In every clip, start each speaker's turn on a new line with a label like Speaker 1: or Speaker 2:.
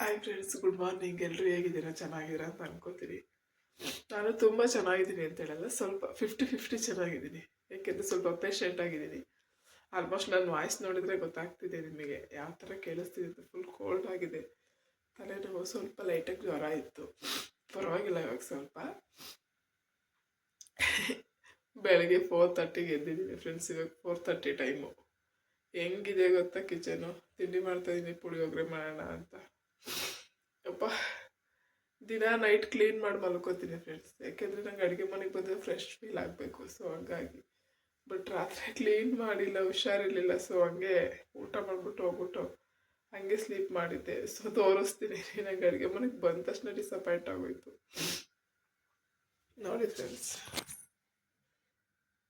Speaker 1: Hi friends good morning ಎಲ್ಲರೂ ಹೇಗಿದ್ದೀರಾ? ಚೆನ್ನಾಗಿದ್ದೀರಾ ಅಂತ ಅನ್ಕೋತೀನಿ. ನಾನು ತುಂಬ ಚೆನ್ನಾಗಿದ್ದೀನಿ ಅಂತ ಹೇಳಲ್ಲ, ಸ್ವಲ್ಪ ಫಿಫ್ಟಿ ಫಿಫ್ಟಿ ಚೆನ್ನಾಗಿದ್ದೀನಿ. ಏಕೆಂದರೆ ಸ್ವಲ್ಪ ಪೇಷಂಟ್ ಆಗಿದ್ದೀನಿ. ಆಲ್ಮೋಸ್ಟ್ ನನ್ನ ವಾಯ್ಸ್ ನೋಡಿದರೆ ಗೊತ್ತಾಗ್ತಿದೆ ನಿಮಗೆ. ಯಾವ ಥರ ಕೇಳಿಸ್ತಿದೆ ಅಂತ ಫುಲ್ ಕೋಲ್ಡ್ ಆಗಿದೆ. ತಲೆನೋವು ಸ್ವಲ್ಪ ಲೈಟಾಗಿ ಜ್ವರ ಇತ್ತು. ಪರವಾಗಿಲ್ಲ ಇವಾಗ ಸ್ವಲ್ಪ. ಬೆಳಗ್ಗೆ ಫೋರ್ ತರ್ಟಿಗೆ ಎದ್ದಿದ್ದೀನಿ ಫ್ರೆಂಡ್ಸ್ ಇವಾಗ ಫೋರ್ ತರ್ಟಿ ಟೈಮು ಹೆಂಗಿದೆ ಗೊತ್ತಾ ಕಿಚನು ತಿಂಡಿ ಮಾಡ್ತಾಯಿದ್ದೀನಿ ಪುಳಿಯೋಗರೆ ಮಾಡೋಣ ಅಂತ. ಅಪ್ಪ ದಿನ ನೈಟ್ ಕ್ಲೀನ್ ಮಾಡಿ ಮಲ್ಕೋತೀನಿ ಫ್ರೆಂಡ್ಸ್ ಯಾಕೆಂದರೆ ನಂಗೆ ಅಡುಗೆ ಮನೆಗೆ ಬಂದರೆ ಫ್ರೆಶ್ ಫೀಲ್ ಆಗಬೇಕು ಸೊ ಹಂಗಾಗಿ. ಬಟ್ ರಾತ್ರಿ ಕ್ಲೀನ್ ಮಾಡಿಲ್ಲ, ಹುಷಾರಿರಲಿಲ್ಲ ಸೊ ಹಂಗೆ ಊಟ ಮಾಡಿಬಿಟ್ಟು ಹೋಗ್ಬಿಟ್ಟು ಹಂಗೆ ಸ್ಲೀಪ್ ಮಾಡಿದ್ದೆ. ಸೊ ತೋರಿಸ್ತೀನಿ, ನಂಗೆ ಅಡುಗೆ ಮನೆಗೆ ಬಂದ ತಕ್ಷಣ ಡಿಸಪಾಯಿಂಟ್ ಆಗೋಯ್ತು. ನೋಡಿ ಫ್ರೆಂಡ್ಸ್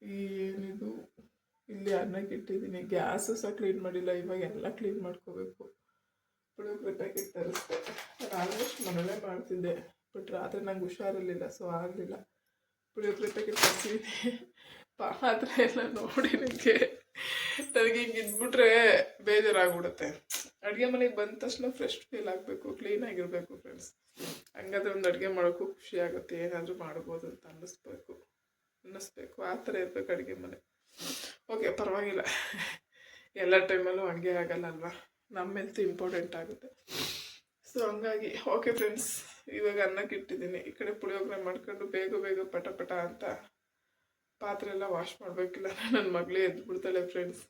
Speaker 1: ಏನಿದು? ಇಲ್ಲಿ ಅನ್ನಕ್ಕೆ ಇಟ್ಟಿದ್ದೀನಿ ಗ್ಯಾಸು ಸಹ ಕ್ಲೀನ್ ಮಾಡಿಲ್ಲ, ಇವಾಗ ಎಲ್ಲ ಕ್ಲೀನ್ ಮಾಡ್ಕೋಬೇಕು. ಪುಳಿಯೋಗರೆ ಪ್ಯಾಕೆಟ್ ತರಿಸ್ದೆ. ಆಲ್ಮೋಸ್ಟ್ ಮನೇಲೇ ಮಾಡ್ತಿದ್ದೆ. ಬಟ್ ರಾತ್ರಿ ನಂಗೆ ಹುಷಾರಿರಲಿಲ್ಲ ಸೊ ಆಗಲಿಲ್ಲ. ಪುಳಿಯೋಗರೆ ಪ್ಯಾಕೆಟ್ ತರಿಸಿದ್ದೆ. ಪಾತ್ರೆ ಎಲ್ಲ ನೋಡಿ ನನಗೆ ನನಗೆ ಹಿಂಗೆ ಇದ್ಬಿಟ್ರೆ ಬೇಜಾರಾಗ್ಬಿಡುತ್ತೆ. ಅಡುಗೆ ಮನೆಗೆ ಬಂದ ತಕ್ಷಣ ಫ್ರೆಶ್ ಫೀಲ್ ಆಗಬೇಕು ಕ್ಲೀನಾಗಿರಬೇಕು ಫ್ರೆಂಡ್ಸ್ ಹಂಗಾದ್ರೆ ಒಂದು ಅಡುಗೆ ಮಾಡೋಕ್ಕೂ ಖುಷಿ ಆಗುತ್ತೆ, ಏನಾದರೂ ಮಾಡ್ಬೋದು ಅಂತ ಅನ್ನಿಸ್ಬೇಕು. ಅನ್ನಿಸ್ಬೇಕು, ಆ ಥರ ಇರಬೇಕು ಅಡುಗೆ ಮನೆ. ಓಕೆ ಪರವಾಗಿಲ್ಲ. ಎಲ್ಲ ಟೈಮಲ್ಲೂ ಹಂಗೆ ಆಗಲ್ಲ ಅಲ್ವಾ? ನಮ್ಮ ಹೆಲ್ತ್ ಇಂಪಾರ್ಟೆಂಟ್ ಆಗುತ್ತೆ. ಸೊ ಹಂಗಾಗಿ ಓಕೆ ಫ್ರೆಂಡ್ಸ್ ಇವಾಗ ಅನ್ನಕ್ಕೆ ಇಟ್ಟಿದ್ದೀನಿ. ಈ ಕಡೆ ಪುಳಿಯೋಗರೆ ಮಾಡ್ಕೊಂಡು ಬೇಗ ಬೇಗ ಪಟ ಪಟ ಅಂತ ಪಾತ್ರೆ ಎಲ್ಲ ವಾಶ್ ಮಾಡಬೇಕಿಲ್ಲ. ನನ್ನ ಮಗಳೇ ಎದ್ದು ಬಿಡ್ತಾಳೆ ಫ್ರೆಂಡ್ಸ್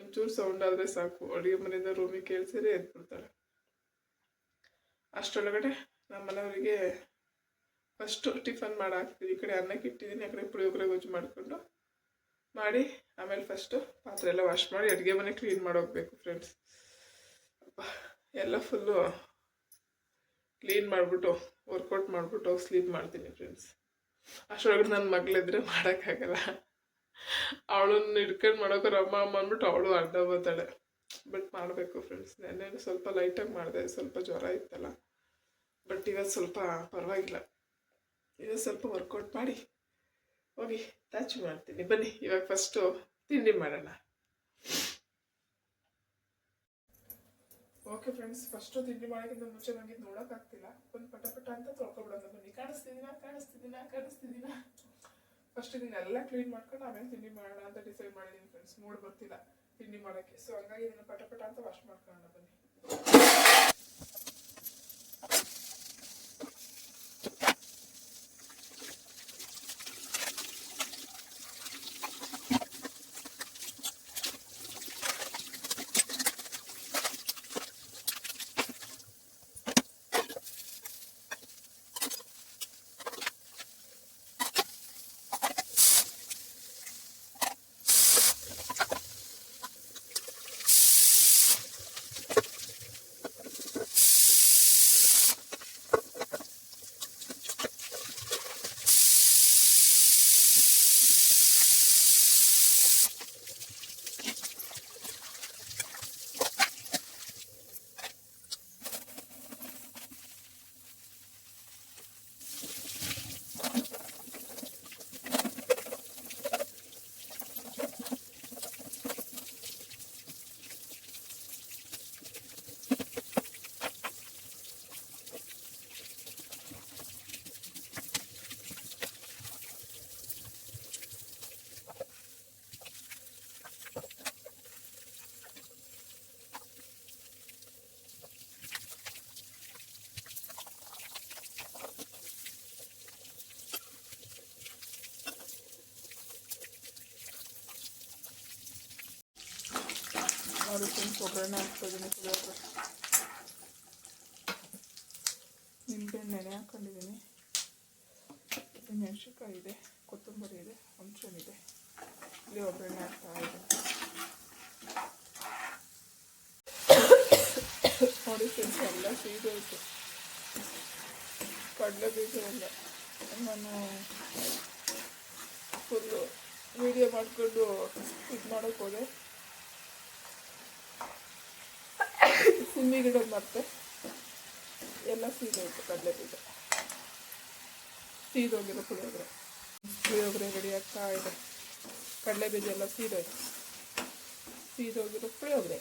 Speaker 1: ಒಂಚೂರು ಸೌಂಡ್ ಆದರೆ ಸಾಕು. ಅಡುಗೆ ಮನೆಯಿಂದ ರೂಮಿಗೆ ಕೇಳಿಸಿದ್ರೆ ಎದ್ದು ಬಿಡ್ತಾಳೆ ಅಷ್ಟರೊಳಗಡೆ ನಮ್ಮ ಮನೆಯವರಿಗೆ ಫಸ್ಟು ಟಿಫನ್ ಮಾಡಿ ಹಾಕ್ತೀನಿ. ಈ ಕಡೆ ಅನ್ನಕ್ಕೆ ಇಟ್ಟಿದ್ದೀನಿ. ಆ ಕಡೆ ಪುಳಿಯೋಗರೆ ಗೊಜ್ಜು ಮಾಡಿಕೊಂಡು ಮಾಡಿ, ಆಮೇಲೆ ಫಸ್ಟು ಪಾತ್ರೆ ಎಲ್ಲ ವಾಶ್ ಮಾಡಿ, ಅಡುಗೆ ಮನೆ ಕ್ಲೀನ್ ಮಾಡೋಗ್ಬೇಕು ಫ್ರೆಂಡ್ಸ್ ಎಲ್ಲ ಫುಲ್ಲು ಕ್ಲೀನ್ ಮಾಡಿಬಿಟ್ಟು ವರ್ಕೌಟ್ ಮಾಡಿಬಿಟ್ಟು ಸ್ಲೀಪ್ ಮಾಡ್ತೀನಿ ಫ್ರೆಂಡ್ಸ್ ಅಷ್ಟರೊಳಗಡೆ ನನ್ನ ಮಗಳಿದ್ರೆ ಮಾಡೋಕ್ಕಾಗಲ್ಲ ಅವಳನ್ನ ಹಿಡ್ಕೊಂಡು ಮಾಡೋಕೆ ಅಮ್ಮ ಅಮ್ಮ ಅಂದ್ಬಿಟ್ಟು ಅವಳು ಅಡ್ಡ ಬರ್ತಾಳೆ ಬಟ್ ಮಾಡಬೇಕು ಫ್ರೆಂಡ್ಸ್ ನೆನ್ನೆ ಸ್ವಲ್ಪ ಲೈಟಾಗಿ ಮಾಡಿದೆ, ಸ್ವಲ್ಪ ಜ್ವರ ಇತ್ತಲ್ಲ. ಬಟ್ ಇವತ್ತು ಸ್ವಲ್ಪ ಪರವಾಗಿಲ್ಲ. ಇವತ್ತು ಸ್ವಲ್ಪ ವರ್ಕೌಟ್ ಮಾಡಿ ಹೋಗಿ ಟಚ್ ಮಾಡ್ತೀನಿ. ಬನ್ನಿ, ಇವಾಗ ಫಸ್ಟು ತಿಂಡಿ ಮಾಡೋಣ. ಓಕೆ ಫ್ರೆಂಡ್ಸ್ ಫಸ್ಟು ತಿಂಡಿ ಮಾಡೋಕ್ಕಿಂತ ಮುಂಚೆ ನನಗೆ ನೋಡೋಕ್ಕಾಗ್ತಿಲ್ಲ ಒಂದು ಪಟ ಪಟ ಅಂತ ತೊಳ್ಕೊಬಿಡೋಣ. ಬನ್ನಿ. ಕಾಣಿಸ್ತಿದ್ದೀನ ಕಾಣಿಸ್ತಿದ್ದೀನ ಕಾಣಿಸ್ತಿದ್ದೀನ ಫಸ್ಟ್ ಇದನ್ನೆಲ್ಲ ಕ್ಲೀನ್ ಮಾಡ್ಕೊಂಡು ಆಮೇಲೆ ತಿಂಡಿ ಮಾಡೋಣ ಅಂತ ಡಿಸೈಡ್ ಮಾಡಿದ್ದೀನಿ ಫ್ರೆಂಡ್ಸ್ ಮೂಡ್ ಬರ್ತಿಲ್ಲ ತಿಂಡಿ ಮಾಡೋಕ್ಕೆ. ಸೊ ಹಂಗಾಗಿ ಇದನ್ನು ಪಟ ಅಂತ ವಾಶ್ ಮಾಡ್ಕೊಳ್ಳೋಣ ಬನ್ನಿ ನೋಡಿ ಫ್ರೆಂಡ್ಸ್ ಒಗ್ಗರಣೆ ಹಾಕ್ತಿದ್ದೀನಿ ಪುಳಿಯೋಗರೆ ನಿಂಬೆ ನೆನೆ ಹಾಕ್ಕೊಂಡಿದ್ದೀನಿ ಮೆಣಸಿನ್ಕಾಯಿ ಇದೆ ಕೊತ್ತಂಬರಿ ಇದೆ ಇದೆ ಇಲ್ಲಿ ಒಗ್ಗರಣೆ ಹಾಕ್ತಾ ಇದೆ ನೋಡಿ ಫ್ರೆಂಡ್ಸ್ ಎಲ್ಲ ಸೀದೋಯ್ತು ಕಡಲೆ ಬೀಜ ಎಲ್ಲ ನಾನು ಫುಲ್ಲು ವೀಡಿಯೋ ಮಾಡಿಕೊಂಡು ಇದು ಮಾಡೋಕ್ಕೆ ಹೋದೆ ಸಿಮ್ಮಿಗಿಡೋದು ಮತ್ತೆ ಎಲ್ಲ ಸೀದೋಯ್ತು ಕಡಲೆ ಬೀಜ ಸೀದೋಗಿರೋ ಪುಳಿಯೋಗರೆ. ಪುಳಿಯೋಗರೆ ರೆಡಿ ಆಗ್ತಾ ಇದೆ. ಕಡಲೆ ಬೀಜ ಎಲ್ಲ ಸೀದೋಯ್ತು. ಸೀದೋಗಿರೋ ಪುಳಿಯೋಗರೆ.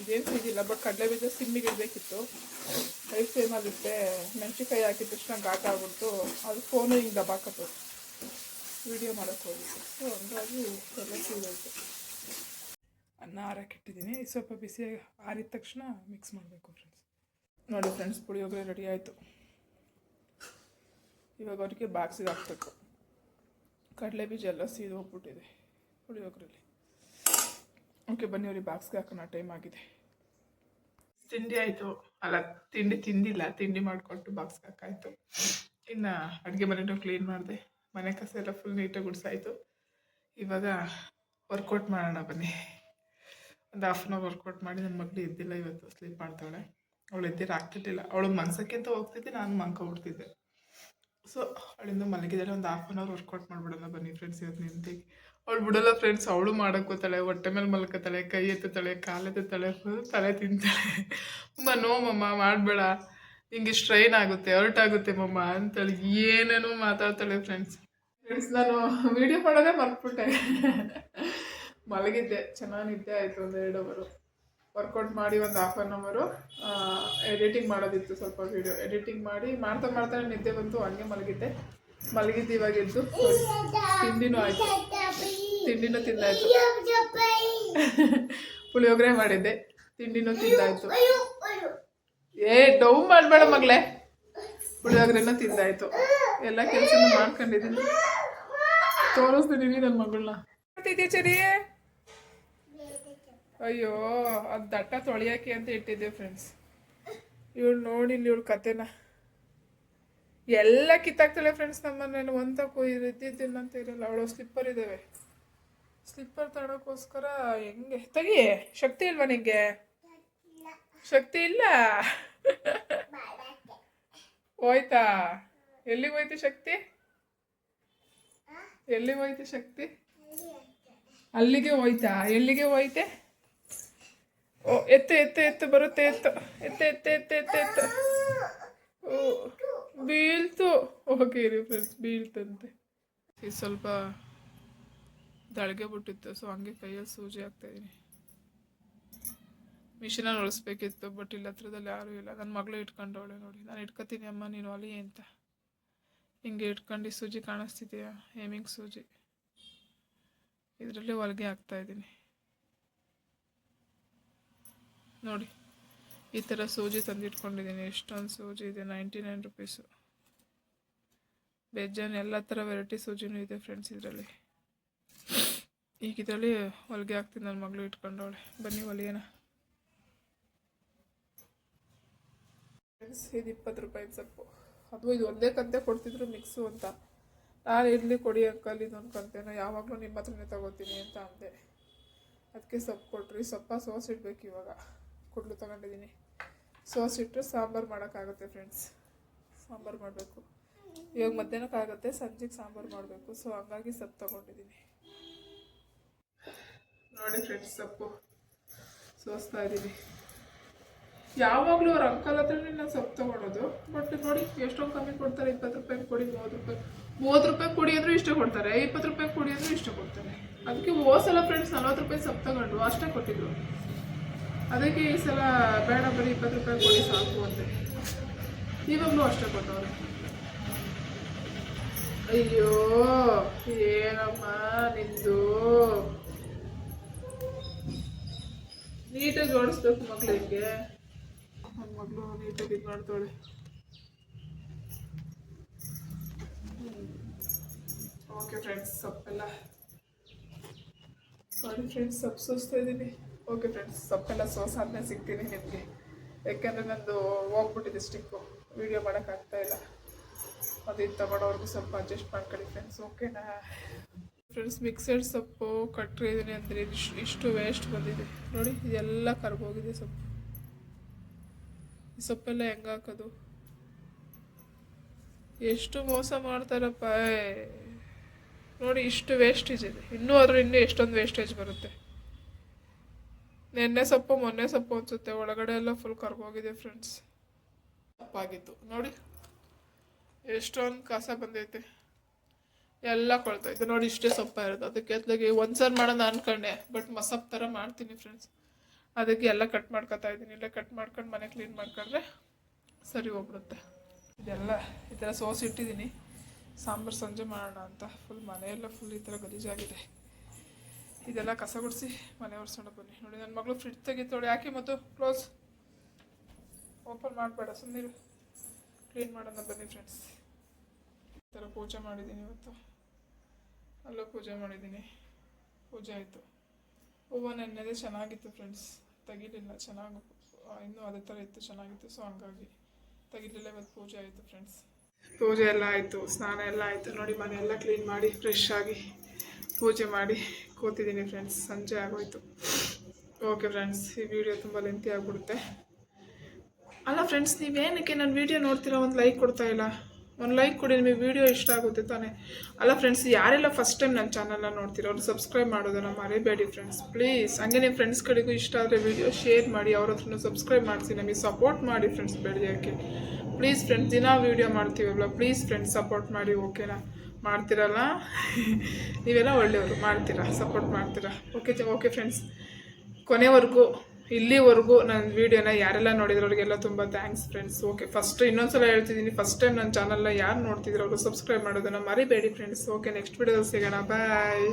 Speaker 1: ಇದೇನು ಸೀದಿಲ್ಲ ಬಟ್ ಕಡಲೆ ಬೀಜ ಸಿಮ್ಮಿಗೆ ಇಡಬೇಕಿತ್ತು ಐದು ಆಗುತ್ತೆ. ಮೆಣಸಿನ್ಕಾಯಿ ಹಾಕಿದ ತಕ್ಷಣ ಘಾಟ ಆಗ್ಬಿಡ್ತು. ಅದು ಫೋನು ಹಿಂಗೆ ದಬಾಕತ್ತು ವಿಡಿಯೋ ಮಾಡೋಕ್ಕೆ ಹೋಗಿತ್ತು ಸೊ ಹಂಗಾಗಿ ಎಲ್ಲ ಸೀದೋಯ್ತು. ಅನ್ನ ಹಾರಕ್ಕಿಟ್ಟಿದ್ದೀನಿ ಸ್ವಲ್ಪ ಬಿಸಿ ಆರಿದ ತಕ್ಷಣ ಮಿಕ್ಸ್ ಮಾಡಬೇಕು ಫ್ರೆಂಡ್ಸ್ ನೋಡಿ ಫ್ರೆಂಡ್ಸ್ ಪುಳಿಯೋಗರೆ ರೆಡಿ ಆಯಿತು. ಇವಾಗ ಅವರಿಗೆ ಬಾಕ್ಸಿಗೆ ಹಾಕ್ಬೇಕು. ಕಡಲೆ ಬೀಜ ಎಲ್ಲ ಸೀದು ಹೋಗ್ಬಿಟ್ಟಿದೆ ಓಕೆ ಬನ್ನಿ ಅವ್ರಿಗೆ ಬಾಕ್ಸ್ಗೆ ಹಾಕೋಣ ಟೈಮ್ ಆಗಿದೆ. ತಿಂಡಿ ಆಯಿತು. ಅಲ್ಲ, ತಿಂಡಿ ತಿಂದಿಲ್ಲ, ತಿಂಡಿ ಮಾಡಿಕೊಟ್ಟು ಬಾಕ್ಸ್ಗೆ ಹಾಕಾಯ್ತು. ಇನ್ನು ಅಡುಗೆ ಮನೆನೂ ಕ್ಲೀನ್ ಮಾಡಿದೆ. ಮನೆ ಕಸ ಎಲ್ಲ ಫುಲ್ ನೀಟಾಗಿ ಗುಡಿಸಾಯಿತು. ಇವಾಗ ವರ್ಕೌಟ್ ಮಾಡೋಣ ಬನ್ನಿ. ಒಂದು ಹಾಫ್ ಅನ್ ಅವರ್ ವರ್ಕೌಟ್ ಮಾಡಿ ನನ್ನ ಮಗಳು ಇದ್ದಿಲ್ಲ ಇವತ್ತು ಸ್ಲೀಪ್ ಮಾಡ್ತಾಳೆ. ಅವಳು ಎದ್ದಿರ ಆಗ್ತಿರ್ಲಿಲ್ಲ ಅವಳು ಮನ್ಸಕ್ಕೆ ಅಂತ ಹೋಗ್ತಿದ್ದೆ, ನಾನು ಮಂಕೊಂಡ್ಬಿಡ್ತಿದ್ದೆ ಸೊ ಅವಳಿಂದ ಮಲಗಿದಾರೆ ಒಂದು ಹಾಫ್ ಆನ್ ಅವರ್ ವರ್ಕೌಟ್ ಮಾಡ್ಬಿಡೋಣ ಬನ್ನಿ ಫ್ರೆಂಡ್ಸ್ ಇವತ್ತು ನಿಂತಿ ಅವಳು ಬಿಡಲ್ಲ ಫ್ರೆಂಡ್ಸ್ ಅವಳು ಮಾಡೋಕ್ಕೋತಾಳೆ. ಹೊಟ್ಟೆ ಮೇಲೆ ಮಲ್ಕೋತಾಳೆ, ಕೈ ಎತ್ತುತ್ತಾಳೆ, ಕಾಲು ಎತ್ತುತ್ತಾಳೆ ಫುಲ್ ತಲೆ ತಿಂತಾಳೆ. ಅಮ್ಮ ನೋ ಮಮ್ಮ, ಮಾಡಬೇಡ. ನಿಂಗೆ ಸ್ಟ್ರೈನ್ ಆಗುತ್ತೆ ಹರ್ಟ್ ಆಗುತ್ತೆ ಮಮ್ಮ. ಅಂತೇಳಿ ಏನೇನೋ ಮಾತಾಡ್ತಾಳೆ ಫ್ರೆಂಡ್ಸ್ ಫ್ರೆಂಡ್ಸ್ ನಾನು ವಿಡಿಯೋ ಮಾಡೋದೇ ಮರ್ತ್ಬಿಟ್ಟೆ. ಮಲಗಿದ್ದೆ ಚೆನ್ನಾಗಿ ನಿದ್ದೆ ಆಯಿತು ಒಂದು ಎರಡು ಅವರು. ವರ್ಕೌಟ್ ಮಾಡಿ ಒಂದು ಹಾಫ್ ಆನ್ ಅವರು ಎಡಿಟಿಂಗ್ ಮಾಡೋದಿತ್ತು ಸ್ವಲ್ಪ ವಿಡಿಯೋ ಎಡಿಟಿಂಗ್ ಮಾಡಿ ಮಾಡ್ತಾ ಮಾಡ್ತಾ ನಿದ್ದೆ ಬಂತು, ಹಂಗೆ ಮಲಗಿದ್ದೆ. ಮಲಗಿದ್ದು ಇವಾಗ ಎದ್ದು ತಿಂಡಿನೂ ಆಯಿತು. ತಿಂಡಿನೂ ತಿಂದಾಯ್ತು. ಪುಳಿಯೋಗರೆ ಮಾಡಿದ್ದೆ, ತಿಂಡಿನೂ ತಿಂದಾಯ್ತು. ಏ, ಡೌ ಮಾಡಬೇಡ ಮಗಳೇ. ಪುಳಿಯೋಗರೆನೂ ತಿಂದಾಯ್ತು. ಎಲ್ಲ ಕೆಲಸನೂ ಮಾಡ್ಕೊಂಡಿದ್ದೀನಿ. ತೋರಿಸ್ತೀನಿ ನನ್ನ ಮಗಳನ್ನ. ಟೀಚರಿ ಅಯ್ಯೋ, ಅದು ದಟ್ಟ ತೊಳಿಯೋಕೆ ಅಂತ ಇಟ್ಟಿದ್ದೆ ಫ್ರೆಂಡ್ಸ್ ಇವಳು ನೋಡಿ ಇಲ್ಲಿ ಇವಳು ಕತೆನ. ಎಲ್ಲ ಕಿತ್ತಾಕ್ತಾಳೆ ಫ್ರೆಂಡ್ಸ್ ನಮ್ಮನೇಲಿ ಒಂದ್ ಇದ್ದಿದ್ದಿಲ್ಲ ಅಂತ ಇರಲ್ಲ. ಅವಳು ಸ್ಲಿಪ್ಪರ್ ಇದ್ದಾವೆ ಸ್ಲಿಪ್ಪರ್ ತಡೋಕ್ಕೋಸ್ಕರ ಹೆಂಗೆ? ತೆಗಿ, ಶಕ್ತಿ ಇಲ್ವಾ ನಿಂಗೆ? ಶಕ್ತಿ ಇಲ್ಲ. ಹೋಯ್ತಾ? ಎಲ್ಲಿಗೆ ಹೋಯ್ತು ಶಕ್ತಿ? ಎಲ್ಲಿಗೆ ಹೋಯ್ತು ಶಕ್ತಿ? ಅಲ್ಲಿಗೆ ಹೋಯ್ತಾ? ಎಲ್ಲಿಗೆ ಹೋಯ್ತೆ? ಎತ್ತು ಎತ್ತು ಎತ್ತು, ಬರುತ್ತೆ, ಎತ್ತು. ಎತ್ತು ಎತ್ತು ಎತ್ತು ಎತ್ತು ಎತ್ತು. ಬೀಳ್ತು. ಓಕೆ ರೀ ಫ್ರೆಂಡ್ಸ್ ಬೀಳ್ತಂತೆ. ಸ್ವಲ್ಪ ದಳಗೆ ಬಿಟ್ಟಿತ್ತು ಸೊ ಹಂಗೆ ಕೈಯಲ್ಲಿ ಸೂಜಿ ಹಾಕ್ತಾ ಇದೀನಿ. ಮಿಷಿನಲ್ಲಿ ಹೊಳಿಸ್ಬೇಕಿತ್ತು ಬಟ್ ಇಲ್ಲಿ ಹತ್ರದಲ್ಲಿ ಯಾರೂ ಇಲ್ಲ. ನನ್ನ ಮಗಳು ಇಟ್ಕೊಂಡವಳೆ ನೋಡಿ. ನಾನು ಇಟ್ಕೊತೀನಿ, ಅಮ್ಮ, ನೀನು ಅಲ್ಲಿ ಅಂತ. ಹಿಂಗೆ ಇಟ್ಕೊಂಡು ಸೂಜಿ ಕಾಣಿಸ್ತಿದೆಯಾ? ಹೇಮಿಂಗ್ ಸೂಜಿ. ಇದರಲ್ಲಿ ಹೊಲಿಗೆ ಹಾಕ್ತಾ ಇದ್ದೀನಿ ನೋಡಿ. ಈ ಥರ ಸೂಜಿ ತಂದಿಟ್ಕೊಂಡಿದ್ದೀನಿ. ಎಷ್ಟೊಂದು ಸೂಜಿ ಇದೆ. Ninety nine rupees. ಬೆಜ್ಜನ್ ಎಲ್ಲ ಥರ ವೆರೈಟಿ ಸೂಜಿನೂ ಇದೆ ಫ್ರೆಂಡ್ಸ್ ಇದರಲ್ಲಿ. ಈಗ ಇದರಲ್ಲಿ ಹೊಲಿಗೆ ಹಾಕ್ತೀನಿ. ನನ್ನ ಮಗಳು ಇಟ್ಕೊಂಡವಳೆ. ಬನ್ನಿ ಹೊಲಿಯೋಣ. ಫ್ರೆಂಡ್ಸ್ ಇದು ಇಪ್ಪತ್ತು ರೂಪಾಯಿ ಸೊಪ್ಪು. ಅದು ಇದು ಒಂದೇ ಕಂತೆ ಕೊಡ್ತಿದ್ರು ಮಿಕ್ಸು ಅಂತ. ನಾನು ಇರಲಿ ಕೊಡಿ ಅಂಕಲ್ ಇದೊಂದು ಕಂತೆನ? ಯಾವಾಗಲೂ ನಿಮ್ಮ ಹತ್ರನೇ ತಗೋತೀನಿ ಅಂತ ಅಂದೆ. ಅದಕ್ಕೆ ಸೊಪ್ಪು ಕೊಟ್ರಿ. ಸೊಪ್ಪ ಸೋಸಿಡ್ಬೇಕು ಇವಾಗ. ಕುಡ್ಲು ತಗೊಂಡಿದ್ದೀನಿ ಸೋಸ್ ಇಟ್ಟರೆ ಸಾಂಬಾರು ಮಾಡೋಕ್ಕಾಗುತ್ತೆ ಫ್ರೆಂಡ್ಸ್ ಸಾಂಬಾರು ಮಾಡಬೇಕು. ಇವಾಗ ಮಧ್ಯಾಹ್ನಕ್ಕಾಗುತ್ತೆ, ಸಂಜೆಗೆ ಸಾಂಬಾರು ಮಾಡಬೇಕು. ಸೊ ಹಂಗಾಗಿ ಸೊಪ್ಪು ತಗೊಂಡಿದ್ದೀನಿ ನೋಡಿ ಫ್ರೆಂಡ್ಸ್ ಸೊಪ್ಪು. ಸೋಸ್ತಾ ಇದ್ದೀನಿ ಯಾವಾಗಲೂ ಅವ್ರ ಅಂಕಲ್ ಹತ್ರನೇ ನಾನು ಸೊಪ್ಪು ತೊಗೊಳೋದು. ಬಟ್ ನೋಡಿ, ಎಷ್ಟೊಂದು ಕಮ್ಮಿ ಕೊಡ್ತಾರೆ. ಇಪ್ಪತ್ತು ರೂಪಾಯಿ ಕೊಡಿ, ಮೂವತ್ತು ರೂಪಾಯಿ. ಮೂವತ್ತು ರೂಪಾಯಿ ಕೊಡಿ ಅಂದರೂ ಇಷ್ಟ ಕೊಡ್ತಾರೆ. ಇಪ್ಪತ್ತು ರೂಪಾಯಿ ಕೊಡಿ ಅಂದರೂ ಇಷ್ಟ ಕೊಡ್ತಾರೆ. ಅದಕ್ಕೆ ಹೋಸಲ ಫ್ರೆಂಡ್ಸ್ ನಲ್ವತ್ತು ರೂಪಾಯಿ ಸೊಪ್ಪು ತಗೊಂಡು ಅಷ್ಟೇ ಕೊಟ್ಟಿದ್ರು. ಅದಕ್ಕೆ ಈ ಸಲ ಬೇಡ, ಬರಿ ಇಪ್ಪತ್ತು ರೂಪಾಯಿ ಕೊಡಿ ಸಾಕು ಅಂತ. ಇವಾಗಲೂ ಅಷ್ಟೇ ಕೊಟ್ಟವ್ರೆ. ಅಯ್ಯೋ, ಏನಮ್ಮ ನಿಂದು? ನೀಟಾಗಿ ಜೋಡಿಸ್ಬೇಕು ಮಕ್ಕಳಿಗೆ ನನ್ನ ಮಗಳು ನೀಟಾಗಿ ಇದು ಮಾಡ್ತಾಳೆ ಓಕೆ ಫ್ರೆಂಡ್ಸ್ ಸೊಪ್ಪೆಲ್ಲ. ಸಾರಿ ಫ್ರೆಂಡ್ಸ್ ಸೊಪ್ಪು ಸೋಸ್ತಾ ಇದ್ದೀನಿ. ಓಕೆ ಫ್ರೆಂಡ್ಸ್ ಸೊಪ್ಪೆಲ್ಲ ಸೋಸಾದ್ಮೇಲೆ ಸಿಗ್ತೀನಿ ನಿಮಗೆ. ಯಾಕೆಂದರೆ ನಂದು ಹೋಗ್ಬಿಟ್ಟಿದೆ ಸ್ಟಿಕ್ಕು ವೀಡಿಯೋ ಮಾಡೋಕ್ಕಾಗ್ತಾ ಇಲ್ಲ. ಇದು ತಗೊಳೋರ್ಗು ಸ್ವಲ್ಪ ಅಡ್ಜಸ್ಟ್ ಮಾಡ್ಕೊಳ್ಳಿ ಫ್ರೆಂಡ್ಸ್ ಓಕೆನಾ ಫ್ರೆಂಡ್ಸ್ ಮಿಕ್ಸೆಡ್ ಸೊಪ್ಪು ಕಟ್ಟಿದ್ದೀನಿ ಅಂದರೆ ಇಷ್ಟು ಇಷ್ಟು ವೇಸ್ಟ್ ಬಂದಿದೆ. ನೋಡಿ, ಇದೆಲ್ಲ ಕರ್ಗೋಗಿದೆ ಸೊಪ್ಪು. ಈ ಸೊಪ್ಪೆಲ್ಲ ಹೆಂಗೆ ಹಾಕೋದು? ಎಷ್ಟು ಮೋಸ ಮಾಡ್ತಾರಪ್ಪ ನೋಡಿ, ಇಷ್ಟು ವೇಸ್ಟೇಜ್ ಇದೆ. ಇನ್ನೂ ಆದರೂ ಇನ್ನೂ ಎಷ್ಟೊಂದು ವೇಸ್ಟೇಜ್ ಬರುತ್ತೆ. ನೆನ್ನೆ ಸೊಪ್ಪು, ಮೊನ್ನೆ ಸೊಪ್ಪು ಅನ್ಸುತ್ತೆ. ಒಳಗಡೆ ಎಲ್ಲ ಫುಲ್ ಕರ್ಗೋಗಿದೆ ಫ್ರೆಂಡ್ಸ್ ತಪ್ಪಾಗಿತ್ತು. ನೋಡಿ, ಎಷ್ಟೊಂದು ಕಸ ಬಂದೈತೆ. ಎಲ್ಲ ಕೊಳ್ತೈತೆ. ನೋಡಿ, ಇಷ್ಟೇ ಸೊಪ್ಪ ಇರೋದು. ಅದಕ್ಕೆ ಅತ್ಲಾಗೆ ಒಂದ್ಸಲ ಮಾಡೋಣ ಅನ್ಕೊಂಡೆ ಬಟ್ ಮಸಪ್ ಥರ ಮಾಡ್ತೀನಿ ಫ್ರೆಂಡ್ಸ್ ಅದಕ್ಕೆ ಎಲ್ಲ ಕಟ್ ಮಾಡ್ಕೊತಾ ಇದ್ದೀನಿ. ಇಲ್ಲ ಕಟ್ ಮಾಡ್ಕೊಂಡು ಮನೆ ಕ್ಲೀನ್ ಮಾಡ್ಕೊಂಡ್ರೆ ಸರಿ ಹೋಗ್ಬಿಡುತ್ತೆ. ಇದೆಲ್ಲ, ಈ ಥರ ಸೋಸಿ ಇಟ್ಟಿದ್ದೀನಿ. ಸಾಂಬಾರು ಸಂಜೆ ಮಾಡೋಣ ಅಂತ. ಫುಲ್ ಮನೆಯೆಲ್ಲ ಫುಲ್ ಈ ಥರ ಗಲೀಜಾಗಿದೆ. ಇದೆಲ್ಲ ಕಸ ಗುಡಿಸಿ ಮನೆ ಒರೆಸೋಣ ಬನ್ನಿ. ನೋಡಿ ನನ್ನ ಮಗಳು ಫ್ರಿಡ್ಜ್ ತೆಗಿತಾಳೆ ಯಾಕೆ ಮತ್ತು ಕ್ಲೋಸ್ ಓಪನ್ ಮಾಡಬೇಡ ಸುಮ್ಮನೆ ಕ್ಲೀನ್ ಮಾಡೋಣ ಬನ್ನಿ ಫ್ರೆಂಡ್ಸ್ ಈ ಥರ ಪೂಜೆ ಮಾಡಿದ್ದೀನಿ ಇವತ್ತು. ಅಲ್ಲೂ ಪೂಜೆ ಮಾಡಿದ್ದೀನಿ. ಪೂಜೆ ಆಯಿತು. ಹೂವು ನೆನ್ನೆದೇ ಚೆನ್ನಾಗಿತ್ತು ಫ್ರೆಂಡ್ಸ್ ತೆಗಿಲಿಲ್ಲ, ಚೆನ್ನಾಗಿ ಇನ್ನೂ ಅದೇ ಥರ ಇತ್ತು, ಚೆನ್ನಾಗಿತ್ತು ಸೊ ಹಂಗಾಗಿ ತೆಗಿಲಿಲ್ಲ ಇವತ್ತು ಪೂಜೆ ಆಯಿತು ಫ್ರೆಂಡ್ಸ್ ಪೂಜೆ ಎಲ್ಲ ಆಯಿತು, ಸ್ನಾನ ಎಲ್ಲ ಆಯಿತು. ನೋಡಿ ಮನೆ ಎಲ್ಲ ಕ್ಲೀನ್ ಮಾಡಿ ಫ್ರೆಶ್ ಆಗಿ ಪೂಜೆ ಮಾಡಿ ಕೂತಿದ್ದೀನಿ ಫ್ರೆಂಡ್ಸ್ ಸಂಜೆ ಆಗೋಯ್ತು. ಓಕೆ ಫ್ರೆಂಡ್ಸ್ ಈ ವಿಡಿಯೋ ತುಂಬ ಲೆಂತಿ ಆಗಿಬಿಡುತ್ತೆ. ಅಲ್ಲ ಫ್ರೆಂಡ್ಸ್ ನೀವೇನಕ್ಕೆ ನನ್ನ ವಿಡಿಯೋ ನೋಡ್ತೀರಾ? ಒಂದು ಲೈಕ್ ಕೊಡ್ತಾ ಇಲ್ಲ. ಒಂದು ಲೈಕ್ ಕೊಡಿ, ನಿಮಗೆ ವಿಡಿಯೋ ಇಷ್ಟ ಆಗುತ್ತೆ ತಾನೇ. ಅಲ್ಲ ಫ್ರೆಂಡ್ಸ್ ಯಾರೆಲ್ಲ ಫಸ್ಟ್ ಟೈಮ್ ನನ್ನ ಚಾನಲ್ನ ನೋಡ್ತೀರೋ? ಅವ್ರು ಸಬ್ಸ್ಕ್ರೈಬ್ ಮಾಡೋದನ್ನ ಮರಿಬೇಡಿ ಫ್ರೆಂಡ್ಸ್ ಪ್ಲೀಸ್ ಹಂಗೆ ನಿಮ್ಮ ಫ್ರೆಂಡ್ಸ್ಗಳಿಗೂ ಇಷ್ಟ ಆದರೆ ವಿಡಿಯೋ ಶೇರ್ ಮಾಡಿ, ಅವ್ರ ಹತ್ರನೂ ಸಬ್ಸ್ಕ್ರೈಬ್ ಮಾಡಿಸಿ, ನಮಗೆ ಸಪೋರ್ಟ್ ಮಾಡಿ ಫ್ರೆಂಡ್ಸ್ ಬೆಳೆಯೋಕ್ಕೆ ಪ್ಲೀಸ್ ಫ್ರೆಂಡ್ಸ್ ದಿನ ವೀಡಿಯೋ ಮಾಡ್ತೀವಲ್ಲ ಪ್ಲೀಸ್ ಫ್ರೆಂಡ್ಸ್ ಸಪೋರ್ಟ್ ಮಾಡಿ ಓಕೆನಾ ಮಾಡ್ತೀರಲ್ಲ? ನೀವೆಲ್ಲ ಒಳ್ಳೆಯವರು, ಮಾಡ್ತೀರಾ ಸಪೋರ್ಟ್ ಮಾಡ್ತೀರಾ? ಓಕೆ ಓಕೆ ಫ್ರೆಂಡ್ಸ್ ಕೊನೆವರೆಗೂ, ಇಲ್ಲಿವರೆಗೂ ನನ್ನ ವೀಡಿಯೋನ ಯಾರೆಲ್ಲ ನೋಡಿದ್ರು ಅವ್ರಿಗೆಲ್ಲ ತುಂಬ ಥ್ಯಾಂಕ್ಸ್ ಫ್ರೆಂಡ್ಸ್ ಓಕೆ ಫಸ್ಟ್ ಇನ್ನೊಂದ್ಸಲ ಹೇಳ್ತಿದ್ದೀನಿ ಫಸ್ಟ್ ಟೈಮ್ ನನ್ನ ಚಾನಲ್ನ ಯಾರು ನೋಡ್ತಿದ್ರು ಅವರು ಸಬ್ಸ್ಕ್ರೈಬ್ ಮಾಡೋದನ್ನು ಮರಿಬೇಡಿ ಫ್ರೆಂಡ್ಸ್ ಓಕೆ ನೆಕ್ಸ್ಟ್ ವೀಡಿಯೋದಲ್ಲಿ ಸಿಗೋಣ. ಬಾಯ್